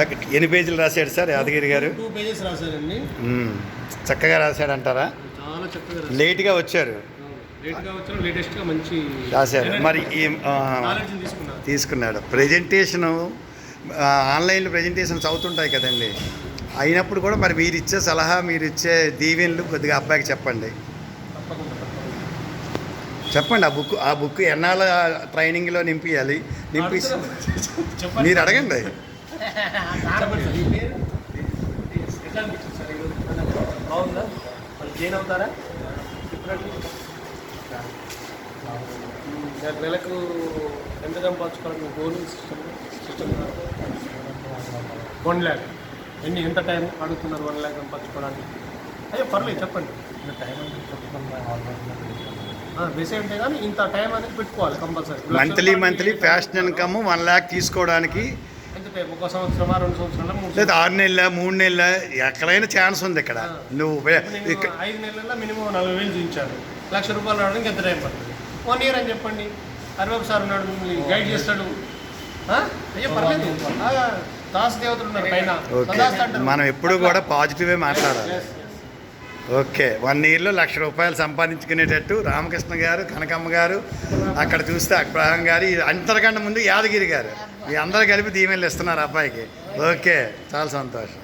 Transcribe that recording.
చక్క ఎన్ని పేజీలు రాశాడు సార్ యాదగిరి గారు? టూ పేజెస్ రాశారండి. మ్మ్. చక్కగా చాలా చక్కగా రాశారు. లేట్గా వచ్చారు. లేటెస్ట్గా మంచి రాశారు. మరి తీసుకున్నాడు. ప్రజెంటేషను ఆన్లైన్లో ప్రజెంటేషన్స్ అవుతుంటాయి కదండి. అయినప్పుడు కూడా మరి మీరు ఇచ్చే సలహా మీరు ఇచ్చే దీవెనలు కొద్దిగా అబ్బాయికి చెప్పండి. చెప్పండి ఆ బుక్ ఆ బుక్ ఎన్నాళ్ళ ట్రైనింగ్లో నింపియాలి? నింపి మీరు అడగండి. మీ? బాగుందా? వాళ్ళు జైన్ అవుతారా. నెల- నెలకు ఎంత సంపాదించుకోవాలని goal system system one lakh. ఎన్ని ఎంత టైం అడుగుతున్నారు వన్ ల్యాక్ సంపాదించుకోవడానికి? అయ్యో పర్లేదు చెప్పండి. బేసే ఉంటే కానీ ఇంత టైం అనేది పెట్టుకోవాలి compulsory. Monthly monthly fashion income one lakh తీసుకోవడానికి లేదా ఆరు నెలల మూడు నెలల ఎక్కడైనా ఛాన్స్ ఉంది ఇక్కడ. నువ్వు ఐదు నెలల్లో మినిమం నలభై వేలు చూపించాను. లక్ష రూపాయలు రావడానికి ఎంత టైం పడుతుంది? వన్ ఇయర్ అని చెప్పండి. హరిబాబు సార్ ఉన్నాడు మిమ్మల్ని గైడ్ చేస్తాడు. ఆ? అయ్యో పర్లేదు. దాస్ దేవతలు ఉన్నారు పైన. మనం ఎప్పుడు కూడా పాజిటివే మాట్లాడాలి. ఓకే వన్ ఇయర్లో లక్ష రూపాయలు సంపాదించుకునేటట్టు రామకృష్ణ గారు కనకమ్మ గారు అక్కడ చూస్తే అక్రహం గారు అంతరికంటే ముందు యాదగిరి గారు. మీ అందరూ కలిపి దీవెనలు ఇస్తున్నారు అబ్బాయికి. ఓకే చాలా సంతోషం.